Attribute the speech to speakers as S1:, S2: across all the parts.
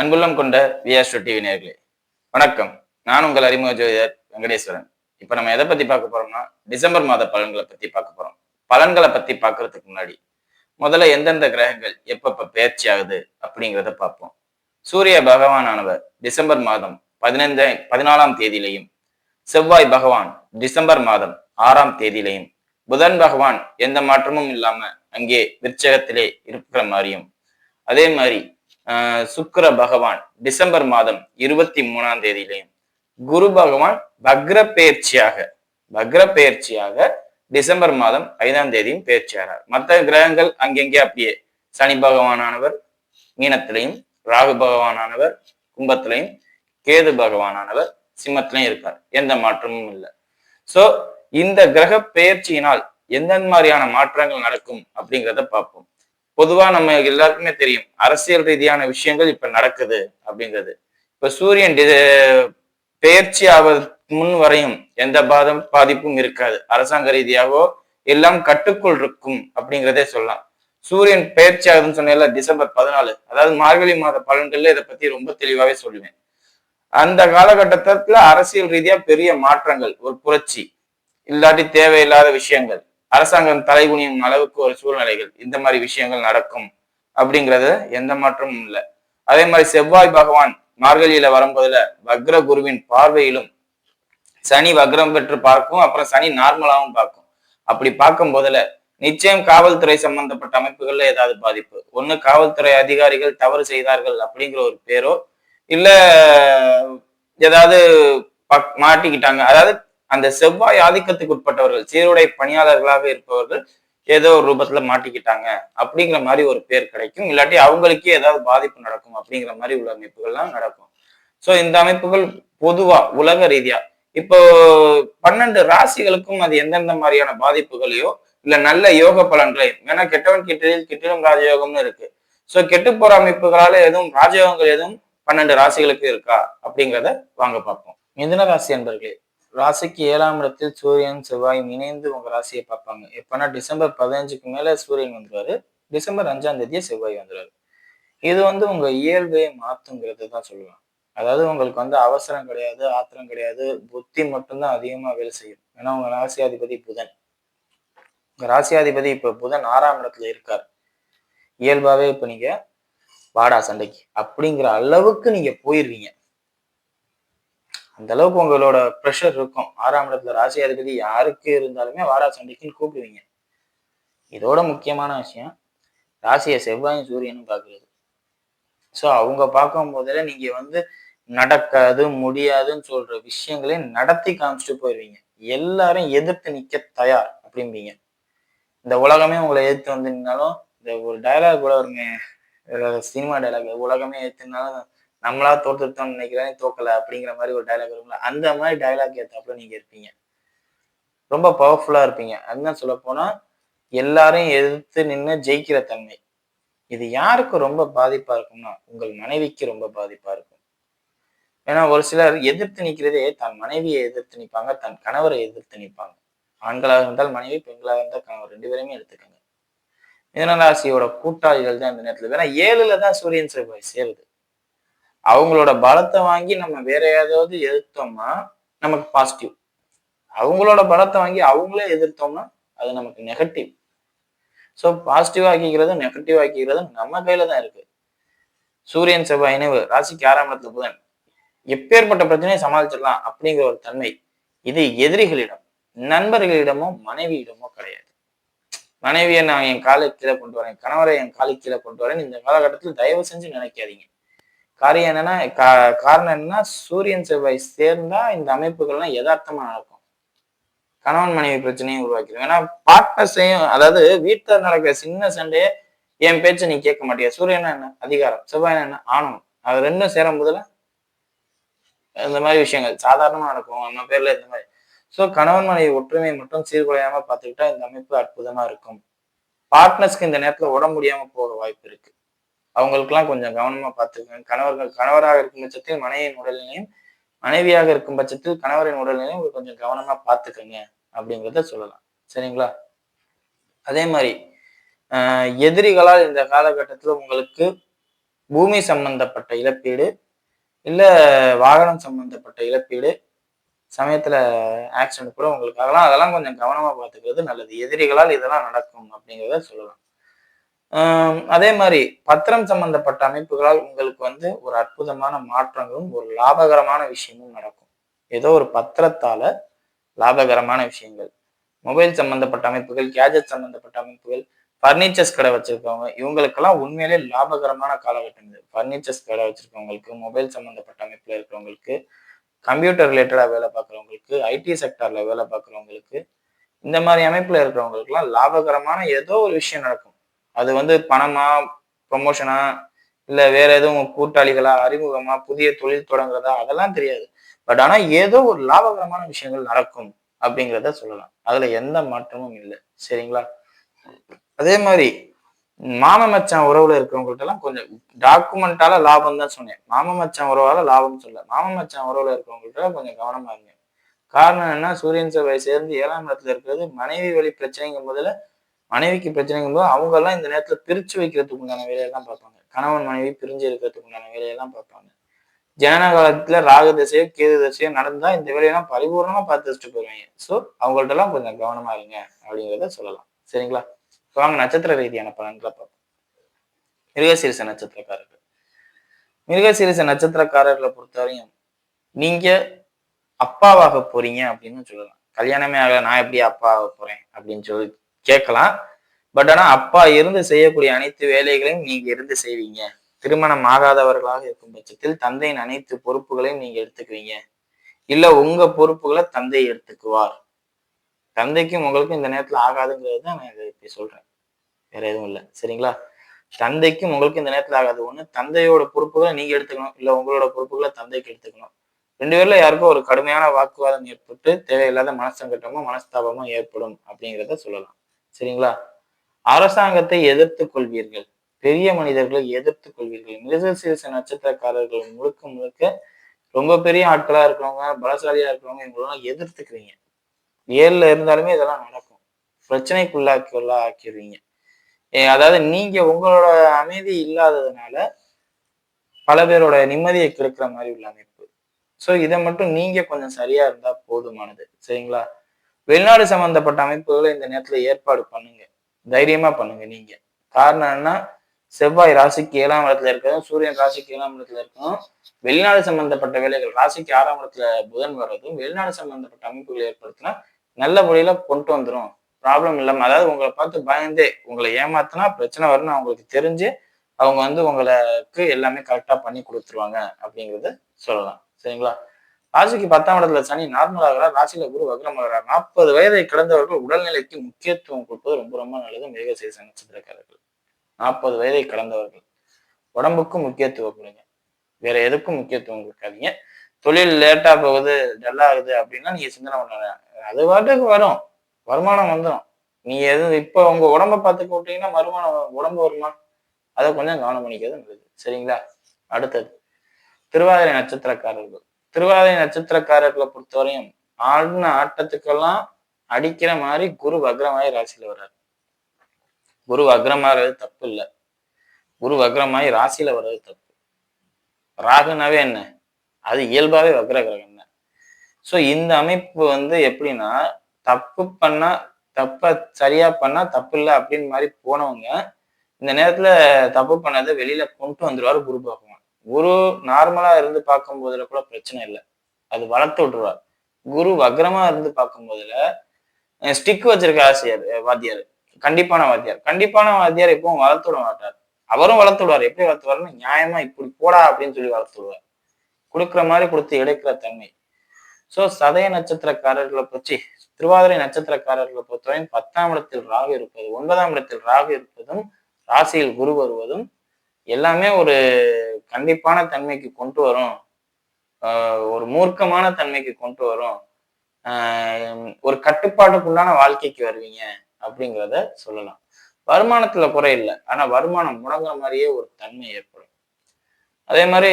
S1: அன்புள்ளம் கொண்ட விஆஸ்ட்ரோ டிவி நேர்களே வணக்கம். நான் உங்கள் அறிமுக ஜோதிடர் வெங்கடேஸ்வரன். இப்போ நம்ம எதை பத்தி பார்க்க போறோம்னா டிசம்பர் மாத பலன்களை பத்தி பார்க்க போறோம். பலன்களை பத்தி பார்க்கறதுக்கு முன்னாடி முதல்ல எந்தெந்த கிரகங்கள் எப்பப்ப பயிற்சி ஆகுது அப்படிங்கிறத பார்ப்போம். சூரிய பகவானானவர் டிசம்பர் மாதம் பதினைந்து பதினாலாம் தேதியிலையும் செவ்வாய் பகவான் டிசம்பர் மாதம் ஆறாம் தேதியிலையும் புதன் பகவான் எந்த மாற்றமும் இல்லாம அங்கே விற்சகத்திலே இருக்கிற மாதிரியும் அதே மாதிரி சுக்கர பகவான் டிசம்பர் மாதம் இருபத்தி மூணாம் தேதியிலையும். குரு பகவான் பக்ர பெயர்ச்சியாக பக்ர பெயர்ச்சியாக டிசம்பர் மாதம் ஐந்தாம் தேதியும் பெயர்ச்சியாகிறார். மற்ற கிரகங்கள் அங்கெங்கே அப்படியே சனி பகவானானவர் மீனத்திலையும் ராகு பகவானானவர் கும்பத்திலையும் கேது பகவானானவர் சிம்மத்திலையும் இருக்கார். எந்த மாற்றமும் இல்லை. சோ இந்த கிரக பெயர்ச்சியினால் எந்தெந்த மாதிரியான மாற்றங்கள் நடக்கும் அப்படிங்கிறத பார்ப்போம். பொதுவா நம்ம எல்லாருக்குமே தெரியும். அரசியல் ரீதியான விஷயங்கள் இப்ப நடக்குது அப்படிங்கிறது. இப்ப சூரியன் பெயர்ச்சி ஆவது முன் வரையும் எந்த பாதம் பாதிப்பும் இருக்காது. அரசாங்க ரீதியாகவோ எல்லாம் கட்டுக்குள் இருக்கும் அப்படிங்கிறதே சொல்லலாம். சூரியன் பெயர்ச்சி ஆகுதுன்னு சொன்னேன்ல டிசம்பர் பதினாலு. அதாவது மார்கழி மாத பலன்கள்ல இதை பத்தி ரொம்ப தெளிவாவே சொல்லுவேன். அந்த காலகட்டத்துல அரசியல் ரீதியா பெரிய மாற்றங்கள் ஒரு புரட்சி. இல்லாட்டி தேவையில்லாத விஷயங்கள். அரசாங்கம் தலைகுனியும் அளவுக்கு ஒரு சூழ்நிலைகள். இந்த மாதிரி விஷயங்கள் நடக்கும் அப்படிங்கறது எந்த மாற்றமும் இல்லை. அதே மாதிரி செவ்வாய் பகவான் மார்கழியில வரும்போதுல வக்ர குருவின் பார்வையிலும் சனி வக்ரம் பெற்று பார்க்கும் அப்புறம் சனி நார்மலாவும் பார்க்கும். அப்படி பார்க்கும் போதுல நிச்சயம் காவல்துறை சம்பந்தப்பட்ட அமைப்புகள்ல ஏதாவது பாதிப்பு. ஒண்ணு காவல்துறை அதிகாரிகள் தவறு செய்தார்கள் அப்படிங்கிற ஒரு பேரோ இல்ல ஏதாவது பக்- மாட்டிக்கிட்டாங்க. அதாவது அந்த செவ்வாய் ஆதிக்கத்துக்கு உட்பட்டவர்கள் சீருடை பணியாளர்களாக இருப்பவர்கள் ஏதோ ஒரு ரூபத்துல மாட்டிக்கிட்டாங்க அப்படிங்கிற மாதிரி ஒரு பேர் கிடைக்கும். இல்லாட்டி அவங்களுக்கே ஏதாவது பாதிப்பு நடக்கும் அப்படிங்கிற மாதிரி உள்ள அமைப்புகள்லாம் நடக்கும். சோ இந்த அமைப்புகள் பொதுவா உலக ரீதியா இப்போ பன்னெண்டு ராசிகளுக்கும் அது எந்தெந்த மாதிரியான பாதிப்புகளையோ இல்ல நல்ல யோக பலன்களையும் ஏன்னா கெட்டவன் கிட்டில் கிட்டிலும் ராஜயோகம்னு இருக்கு. சோ கெட்டு போற அமைப்புகளால எதுவும் ராஜயோகங்கள் எதுவும் பன்னெண்டு ராசிகளுக்கு இருக்கா அப்படிங்கிறத வாங்க பார்ப்போம். மிதுன ராசி என்பர்களே ராசிக்கு ஏழாம் இடத்தில் சூரியன் செவ்வாயும் இணைந்து உங்க ராசியை பார்ப்பாங்க. எப்பன்னா டிசம்பர் பதினஞ்சுக்கு மேல சூரியன் வந்துருவாரு. டிசம்பர் அஞ்சாம் தேதியே செவ்வாய் வந்துருவாரு. இது வந்து உங்க இயல்பையை மாத்துங்கிறது தான் சொல்லலாம். அதாவது உங்களுக்கு வந்து அவசரம் கிடையாது ஆத்திரம் கிடையாது. புத்தி மட்டும்தான் அதிகமா வேலை செய்யும். ஏன்னா உங்க ராசியாதிபதி புதன். உங்க ராசியாதிபதி இப்ப புதன் ஆறாம் இடத்துல இருக்கார். இயல்பாவே இப்ப நீங்க வாடா சண்டைக்கு அப்படிங்கிற அளவுக்கு நீங்க போயிடுவீங்க அந்த அளவுக்கு உங்களோட ப்ரெஷர் இருக்கும். ஆறாம் இடத்துல ராசி அதிபதி யாருக்கு இருந்தாலுமே வாரா சண்டைக்குன்னு கூப்பிடுவீங்க. இதோட முக்கியமான விஷயம் ராசியை செவ்வாயும் சூரியனும் பார்க்கறது. ஸோ அவங்க பார்க்கும் போதில் நீங்க வந்து நடக்காது முடியாதுன்னு சொல்ற விஷயங்களையும் நடத்தி காமிச்சிட்டு போயிடுவீங்க எல்லாரும் எதிர்த்து நிக்க தயார் அப்படிம்பீங்க. இந்த உலகமே உங்களை எதிர்த்து வந்து நின்னாலும் இந்த ஒரு டயலாக் கூட வருங்க சினிமா டயலாக் உலகமே எதிர்த்துனாலும் நம்மளா தோற்றுட்டோம்னு நினைக்கிறேன் தோக்கல அப்படிங்கிற மாதிரி ஒரு டயலாக் இருக்கும்ல அந்த மாதிரி டயலாக் ஏத்தாப்புல நீங்க இருப்பீங்க. ரொம்ப பவர்ஃபுல்லா இருப்பீங்க. அதுதான் சொல்ல போனா எல்லாரையும் எதிர்த்து நின்று ஜெயிக்கிற தன்மை. இது யாருக்கு ரொம்ப பாதிப்பா இருக்கும்னா உங்கள் மனைவிக்கு ரொம்ப பாதிப்பா இருக்கும். ஏன்னா ஒரு சிலர் எதிர்த்து நிற்கிறதே தன் மனைவியை எதிர்த்து நிற்பாங்க தன் கணவரை எதிர்த்து நிற்பாங்க ஆண்களாக இருந்தால் மனைவி பெண்களாக இருந்தால் கணவர் ரெண்டு பேருமே எடுத்துக்கோங்க. மிதனராசியோட கூட்டாளிகள் தான் இந்த நேரத்துல. வேணா ஏழுல தான் சூரியன் சிறப்பாய் சேருது. அவங்களோட பலத்தை வாங்கி நம்ம வேற ஏதாவது எதிர்த்தோம்னா நமக்கு பாசிட்டிவ் அவங்களோட பலத்தை வாங்கி அவங்களே எதிர்த்தோம்னா அது நமக்கு நெகட்டிவ் ஸோ பாசிட்டிவ் ஆக்கிக்கிறதும் நெகட்டிவ் ஆக்கிக்கிறதும் நம்ம கையில தான் இருக்கு. சூரியன் செவ்வாய் இணைவு ராசிக்கு ஆறாம் இடத்துல புதன். எப்பேற்பட்ட பிரச்சனையை சமாளிச்சிடலாம் அப்படிங்கிற ஒரு தன்மை. இது எதிரிகளிடம் நண்பர்களிடமோ மனைவியிடமோ கிடையாது. மனைவியை நான் என் காலை கீழே கொண்டு வரேன் கணவரை என் காலை கீழே கொண்டு வரேன் இந்த காலகட்டத்தில் தயவு செஞ்சு நினைக்காதீங்க. காரியம் என்னன்னா காரணம் என்னன்னா சூரியன் செவ்வாய் சேர்ந்தா இந்த அமைப்புகள்லாம் யதார்த்தமா நடக்கும். கணவன் மனைவி பிரச்சனையும் உருவாக்கிடும். ஏன்னா பார்ட்னர்ஸையும் அதாவது வீட்டில் நடக்கிற சின்ன சண்டையே என் பேச்சை நீ கேட்க மாட்டியா? சூரியனா என்ன? அதிகாரம். செவ்வாய் என்ன? ஆணவம். அது ரெண்டும் சேரும் போதுல இந்த மாதிரி விஷயங்கள் சாதாரணமா நடக்கும். நம்ம பேர்ல இந்த மாதிரி. ஸோ கணவன் மனைவி ஒற்றுமை மட்டும் சீர்குலையாம பார்த்துக்கிட்டா இந்த அமைப்பு அற்புதமா இருக்கும். பார்ட்னர்ஸ்க்கு இந்த நேரத்துல உடம்பு முடியாம போக வாய்ப்பு இருக்கு. அவங்களுக்கெல்லாம் கொஞ்சம் கவனமா பார்த்துக்கோங்க. கணவர்கள் கணவராக இருக்கும் பட்சத்தில் மனைவியின் உடல்நிலையும் மனைவியாக இருக்கும் பட்சத்தில் கணவரின் உடல்நிலையும் கொஞ்சம் கவனமா பார்த்துக்கோங்க அப்படிங்கிறத சொல்லலாம். சரிங்களா? அதே மாதிரி ஆஹ் எதிரிகளால் இந்த காலகட்டத்தில் உங்களுக்கு பூமி சம்பந்தப்பட்ட இழப்பீடு இல்ல வாகனம் சம்பந்தப்பட்ட இழப்பீடு சமயத்துல ஆக்சிடென்ட் கூட உங்களுக்காகலாம் அதெல்லாம் கொஞ்சம் கவனமா பார்த்துக்கிறது நல்லது. எதிரிகளால் இதெல்லாம் நடக்கும் அப்படிங்கிறத சொல்லலாம். அதே மாதிரி பத்திரம் சம்பந்தப்பட்ட அமைப்புகளால் உங்களுக்கு வந்து ஒரு அற்புதமான மாற்றங்களும் ஒரு லாபகரமான விஷயமும் நடக்கும். ஏதோ ஒரு பத்திரத்தால லாபகரமான விஷயங்கள். மொபைல் சம்பந்தப்பட்ட அமைப்புகள் கேஜெட் சம்பந்தப்பட்ட அமைப்புகள் ஃபர்னிச்சர்ஸ் கடை வச்சிருக்கவங்க இவங்களுக்கெல்லாம் உண்மையிலே லாபகரமான காலகட்டம் இது ஃபர்னிச்சர்ஸ் கடை வச்சிருக்கவங்களுக்கு மொபைல் சம்பந்தப்பட்ட அமைப்புல இருக்கிறவங்களுக்கு கம்ப்யூட்டர் ரிலேட்டடா வேலை பார்க்குறவங்களுக்கு ஐடி செக்டர்ல வேலை பார்க்குறவங்களுக்கு இந்த மாதிரி அமைப்புல இருக்கிறவங்களுக்குலாம் லாபகரமான ஏதோ ஒரு விஷயம் நடக்கும். அது வந்து பணமா ப்ரொமோஷனா இல்ல வேற எதுவும் கூட்டாளிகளா அறிமுகமா புதிய தொழில் தொடங்குறதா அதெல்லாம் தெரியாது. பட் ஆனா ஏதோ ஒரு லாபகரமான விஷயங்கள் நடக்கும் அப்படிங்கிறத சொல்லலாம். அதுல எந்த மாற்றமும் இல்லை. சரிங்களா? அதே மாதிரி மாம மச்சான் உறவுல இருக்கிறவங்கள்ட்ட எல்லாம் கொஞ்சம் டாக்குமெண்டால லாபம் தான் சொன்னேன். மாம மச்சான் உறவால லாபம் சொல்ல மாம மச்சான் உறவுல இருக்கிறவங்கள்ட்ட கொஞ்சம் கவனமா இருங்க காரணம் என்ன? சூரியன் செவ்வாய் சேர்ந்து ஏழாம் இடத்துல இருக்கிறது மனைவி வழி பிரச்சனைங்கும் போதுல மனைவிக்கு பிரச்சனைங்கும் போது அவங்க எல்லாம் இந்த நேரத்துல பிரிச்சு வைக்கிறதுக்கு உண்டான வேலையெல்லாம் பார்ப்பாங்க. கணவன் மனைவி பிரிஞ்சு இருக்கிறதுக்கு உண்டான வேலையெல்லாம் பார்ப்பாங்க. ஜனன காலத்துல ராக தசையோ கேது தசையோ நடந்தா இந்த வேலையெல்லாம் பரிபூர்ணமா பார்த்து வச்சுட்டு போயிருவாங்க. ஸோ அவங்கள்ட்ட எல்லாம் கொஞ்சம் கவனமா இருங்க அப்படிங்கிறத சொல்லலாம். சரிங்களா? இப்போ வாங்க நட்சத்திர ரீதியான பலன்களை பார்ப்போம். மிருகசீரிச நட்சத்திரக்காரர்கள். மிருகசீரிச நட்சத்திரக்காரர்களை பொறுத்தவரையும் நீங்க அப்பாவாக போறீங்க அப்படின்னு சொல்லலாம். கல்யாணமே ஆகல நான் எப்படி அப்பா ஆக போறேன் அப்படின்னு சொல்லி கேட்கலாம். பட் ஆனா அப்பா இருந்து செய்யக்கூடிய அனைத்து வேலைகளையும் நீங்க இருந்து செய்வீங்க. திருமணம் ஆகாதவர்களாக இருக்கும் பட்சத்தில் தந்தையின் அனைத்து பொறுப்புகளையும் நீங்க எடுத்துக்குவீங்க. இல்ல உங்க பொறுப்புகளை தந்தை எடுத்துக்குவார். தந்தைக்கும் உங்களுக்கும் இந்த நேரத்துல ஆகாதுங்கிறது தான் நான் இதை இப்படி சொல்றேன். வேற எதுவும் இல்லை. சரிங்களா? தந்தைக்கும் உங்களுக்கும் இந்த நேரத்துல ஆகாது. ஒண்ணு தந்தையோட பொறுப்புகளை நீங்க எடுத்துக்கணும். இல்ல உங்களோட பொறுப்புகளை தந்தைக்கு எடுத்துக்கணும். ரெண்டு பேர்ல யாருக்கும் ஒரு கடுமையான வாக்குவாதம் ஏற்பட்டு தேவையில்லாத மனசங்கட்டமோ மனஸ்தாபமோ ஏற்படும் அப்படிங்கிறத சொல்லலாம். சரிங்களா? அரசாங்கத்தை எதிர்த்து கொள்வீர்கள். பெரிய மனிதர்களை எதிர்த்து கொள்வீர்கள். மிருகசீரச நட்சத்திரக்காரர்கள் முழுக்க முழுக்க ரொம்ப பெரிய ஆட்களா இருக்கிறவங்க பலசாலியா இருக்கிறவங்க இவங்களெல்லாம் எதிர்த்துக்கிறீங்க. ஏழுல இருந்தாலுமே இதெல்லாம் நடக்கும். பிரச்சனைக்குள்ளாக்கி ஆக்கிடுவீங்க அதாவது நீங்க உங்களோட அமைதி இல்லாததுனால பல பேரோட நிம்மதியை கெடுக்கிற மாதிரி உள்ள அமைப்பு. ஸோ இதை மட்டும் நீங்க கொஞ்சம் சரியா இருந்தா போதுமானது. சரிங்களா? வெளிநாடு சம்பந்தப்பட்ட அமைப்புகளை இந்த நேரத்துல ஏற்பாடு பண்ணுங்க. தைரியமா பண்ணுங்க நீங்க. காரணம் என்ன செவ்வாய் ராசிக்கு ஏழாம் இடத்துல இருக்கதும் சூரியன் ராசிக்கு ஏழாம் இடத்துல இருக்கணும் வெளிநாடு சம்பந்தப்பட்ட வேலைகள் ராசிக்கு ஆறாம் இடத்துல புதன் வர்றதும் வெளிநாடு சம்பந்தப்பட்ட அமைப்புகளை ஏற்படுத்தினா நல்ல முறையில கொண்டு வந்துடும் ப்ராப்ளம் இல்லாம அதாவது உங்களை பார்த்து பயந்தே உங்களை ஏமாத்தினா பிரச்சனை வரும்னு அவங்களுக்கு தெரிஞ்சு அவங்க வந்து உங்களுக்கு எல்லாமே கரெக்டா பண்ணி கொடுத்துருவாங்க அப்படிங்கிறத சொல்லலாம். சரிங்களா? ராசிக்கு பத்தாம் இடத்துல சனி நார்மலாகிறார் ராசியில குரு வக்ரமாகிறார் நாற்பது வயதை கடந்தவர்கள் உடல்நிலைக்கு முக்கியத்துவம் கொடுப்பது ரொம்ப ரொம்ப நல்லது. மிருகசீரிச நட்சத்திரக்காரர்கள். நாற்பது வயதை கடந்தவர்கள். உடம்புக்கும் முக்கியத்துவம் கொடுங்க. வேற எதுக்கும் முக்கியத்துவம் கொடுக்காதீங்க. தொழில் லேட்டா போகுது டல்லாகுது ஆகுது அப்படின்னா நீங்க சிந்தனை பண்ண அது பாட்டுக்கு வரும். வருமானம் வந்துடும் நீ எது இப்போ உங்க உடம்ப பார்த்துக்க விட்டீங்கன்னா வருமானம் உடம்பு வருமா? அதை கொஞ்சம் கவனம் பண்ணிக்கிறது நல்லது. சரிங்களா? அடுத்தது. திருவாதிரை நட்சத்திரக்காரர்கள். திருவாதிரை நட்சத்திரக்காரர்களை பொறுத்தவரையும் ஆடின ஆட்டத்துக்கெல்லாம் அடிக்கிற மாதிரி குரு வக்ரமாய் ராசியில வர்றாரு. குரு வக்ரமாகிறது தப்பு இல்லை. குரு வக்ரமாய் ராசியில வர்றது தப்பு. ராகுனாவே என்ன? அது இயல்பாவே வக்ர கிரகம் தான் ஸோ இந்த அமைப்பு வந்து எப்படின்னா தப்பு பண்ணா தப்ப சரியா பண்ணா தப்பு இல்லை அப்படின்னு மாதிரி போனவங்க இந்த நேரத்துல தப்பு பண்ணதை வெளியில கொண்டு வந்துருவாரு குரு பகவான். குரு நார்மலா இருந்து பார்க்கும் போதுல கூட பிரச்சனை இல்லை. அது வளர்த்து விட்டுருவார். குரு வக்ரமா இருந்து பார்க்கும் போதுல ஸ்டிக் வச்சிருக்க ஆசிரியர் வாத்தியார் கண்டிப்பான வாத்தியார். கண்டிப்பான வாத்தியார் எப்பவும் வளர்த்து விட மாட்டார். அவரும் வளர்த்து விடுவார். எப்படி வளர்த்துவாருன்னு நியாயமா இப்படி போடா அப்படின்னு சொல்லி வளர்த்து விடுவார். கொடுக்குற மாதிரி கொடுத்து எடுக்கிற தன்மை. சோ சதய நட்சத்திரக்காரர்களை பற்றி திருவாதிரை நட்சத்திரக்காரர்களை பொறுத்தவரையும் பத்தாம் இடத்தில் ராகு இருப்பது ஒன்பதாம் இடத்தில் ராகு இருப்பதும் ராசியில் குரு வருவதும் எல்லாமே ஒரு கண்டிப்பான தன்மைக்கு கொண்டு வரும். ஒரு மூர்க்கமான தன்மைக்கு கொண்டு வரும். ஒரு கட்டுப்பாட்டுக்குண்டான வாழ்க்கைக்கு வருவீங்க அப்படிங்கிறத சொல்லலாம். வருமானத்துல குறை இல்லை. ஆனா வருமானம் முடங்குற மாதிரியே ஒரு தன்மை ஏற்படும். அதே மாதிரி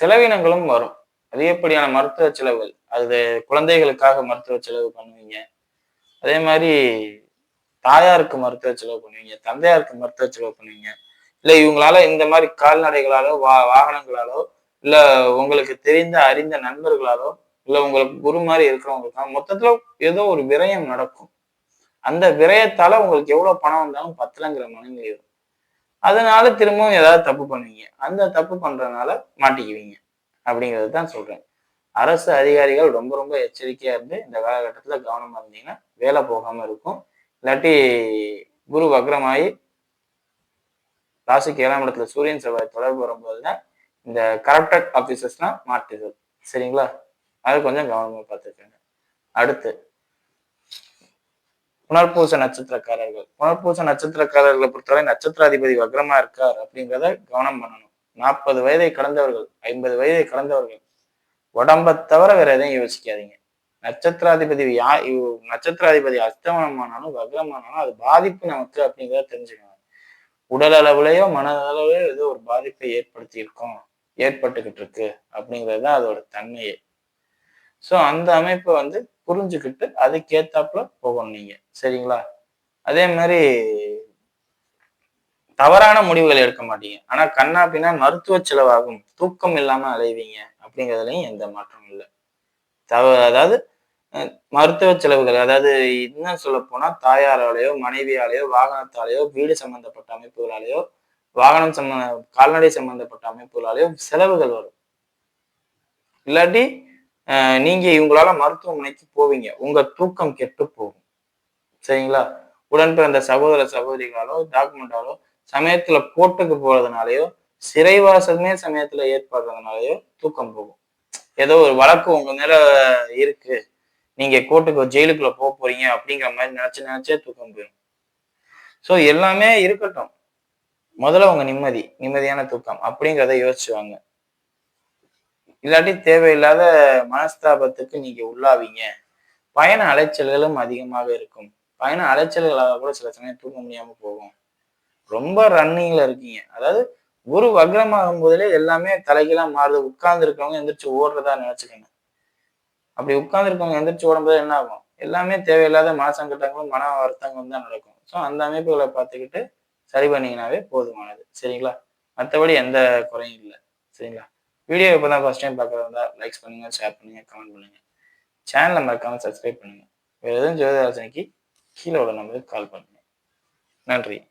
S1: செலவினங்களும் வரும். அதிகப்படியான மருத்துவ செலவுகள்? அது குழந்தைகளுக்காக மருத்துவ செலவு பண்ணுவீங்க. அதே மாதிரி தாயாருக்கு மருத்துவ செலவு பண்ணுவீங்க. தந்தையாருக்கு மருத்துவ செலவு பண்ணுவீங்க. இல்ல இவங்களால இந்த மாதிரி கால்நடைகளாலோ வா வாகனங்களாலோ இல்ல உங்களுக்கு தெரிந்த அறிந்த நண்பர்களாலோ இல்ல உங்களுக்கு குரு மாதிரி இருக்கிறவங்களுக்கு மொத்தத்துல ஏதோ ஒரு விரயம் நடக்கும். அந்த விரயத்தால உங்களுக்கு எவ்வளவு பணம் வந்தாலும் பத்தலங்கிற மனநிலை வரும். அதனால திரும்பவும் ஏதாவது தப்பு பண்ணுவீங்க. அந்த தப்பு பண்றதுனால மாட்டிக்குவீங்க. அப்படிங்கிறது தான் சொல்றேன். அரசு அதிகாரிகள் ரொம்ப ரொம்ப எச்சரிக்கையா இருந்து இந்த காலகட்டத்துல கவனமா இருந்தீங்கன்னா வேலை போகாம இருக்கும். இல்லாட்டி குரு வக்ரமாயி ராசிக்கு ஏழாம் இடத்துல சூரியன் செவ்வாய் தொடர்பு வரும்போது தான் இந்த கரப்டட் ஆபீசர்ஸ்லாம் மாற்றுது சரிங்களா? அது கொஞ்சம் கவனமா பார்த்துக்கோங்க. அடுத்து புனர்பூச நட்சத்திரக்காரர்கள். புனர்பூச நட்சத்திரக்காரர்களை பொறுத்தவரை நட்சத்திராதிபதி வக்ரமா இருக்கார் அப்படிங்கிறத கவனம் பண்ணணும். நாற்பது வயதை கடந்தவர்கள் ஐம்பது வயதை கடந்தவர்கள் உடம்ப தவிர வேற எதையும் யோசிக்காதீங்க. நட்சத்திராதிபதி யா நட்சத்திராதிபதி அஸ்தமனமானாலும் வக்ரமானாலும் அது பாதிப்பு நமக்கு அப்படிங்கிறத தெரிஞ்சுக்கணும். உடல் அளவுலயோ மனதளவுலையோ ஏதோ ஒரு பாதிப்பை ஏற்படுத்தி இருக்கோம் ஏற்பட்டுக்கிட்டு இருக்கு அப்படிங்கிறது தான் அதோட தன்மையே. ஸோ அந்த அமைப்பை வந்து புரிஞ்சுக்கிட்டு அதுக்கேத்தாப்புல போகணும் நீங்க. சரிங்களா? அதே மாதிரி தவறான முடிவுகள் எடுக்க மாட்டீங்க. ஆனா கண்ணா அப்படின்னா மருத்துவ செலவாகும். தூக்கம் இல்லாம அலைவீங்க அப்படிங்கிறதுலையும் எந்த மாற்றமும் இல்லை. தவ அதாவது மருத்துவ செலவுகள் அதாவது இன்னும் சொல்ல போனா தாயாராலேயோ மனைவியாலேயோ வாகனத்தாலேயோ வீடு சம்பந்தப்பட்ட அமைப்புகளாலேயோ வாகனம் சம்பந்த கால்நடை சம்பந்தப்பட்ட அமைப்புகளாலேயோ செலவுகள் வரும். இல்லாட்டி நீங்க இவங்களால மருத்துவமனைக்கு போவீங்க. உங்க தூக்கம் கெட்டு போகும். சரிங்களா? உடன் பிறந்த சகோதர சகோதரிகளாலோ டாக்குமெண்டாலோ சமயத்துல கோர்ட்டுக்கு போறதுனாலயோ சிறைவாசமே சமயத்துல ஏற்படுறதுனாலயோ தூக்கம் போகும். ஏதோ ஒரு வழக்கு உங்க மேல இருக்கு. நீங்க கோர்ட்டுக்கு ஜெயிலுக்குள்ள போக போறீங்க அப்படிங்கிற மாதிரி நினைச்சு நினைச்சே தூக்கம் போயிடும் ஸோ எல்லாமே இருக்கட்டும். முதல்ல உங்க நிம்மதி நிம்மதியான தூக்கம் அப்படிங்கிறத யோசிச்சுவாங்க இல்லாட்டி தேவையில்லாத மனஸ்தாபத்துக்கு நீங்க உள்ளாவீங்க. பயண அலைச்சல்களும் அதிகமாக இருக்கும். பயண அலைச்சல்களாக கூட சில சமயம் தூங்க முடியாம போகும். ரொம்ப ரன்னிங்ல இருக்கீங்க. அதாவது குரு வக்ரமாகும் போதிலே எல்லாமே தலைகளாக மாறுது. உட்கார்ந்து இருக்கவங்க எந்திரிச்சு ஓடுறதா நினைச்சுக்கோங்க. அப்படி உட்காந்துருக்கவங்க எந்திரிச்சு ஓடும்போது என்ன ஆகும்? எல்லாமே தேவையில்லாத மனசங்கட்டங்களும் மன வருத்தங்களும் தான் நடக்கும். ஸோ அந்த அமைப்புகளை பார்த்துக்கிட்டு சரி பண்ணீங்கன்னாவே போதுமானது. சரிங்களா? மற்றபடி எந்த குறையும் இல்லை. சரிங்களா? வீடியோ இப்போ தான் ஃபஸ்ட் டைம் பார்க்குறதா லைக்ஸ் பண்ணுங்கள் ஷேர் பண்ணுங்கள் கமெண்ட் பண்ணுங்கள் சேனலை மறக்காமல் சப்ஸ்கிரைப் பண்ணுங்க. வேறு எதுவும் ஜோதிராசனைக்கு கீழே உள்ள நம்பருக்கு கால் பண்ணுங்கள் நன்றி.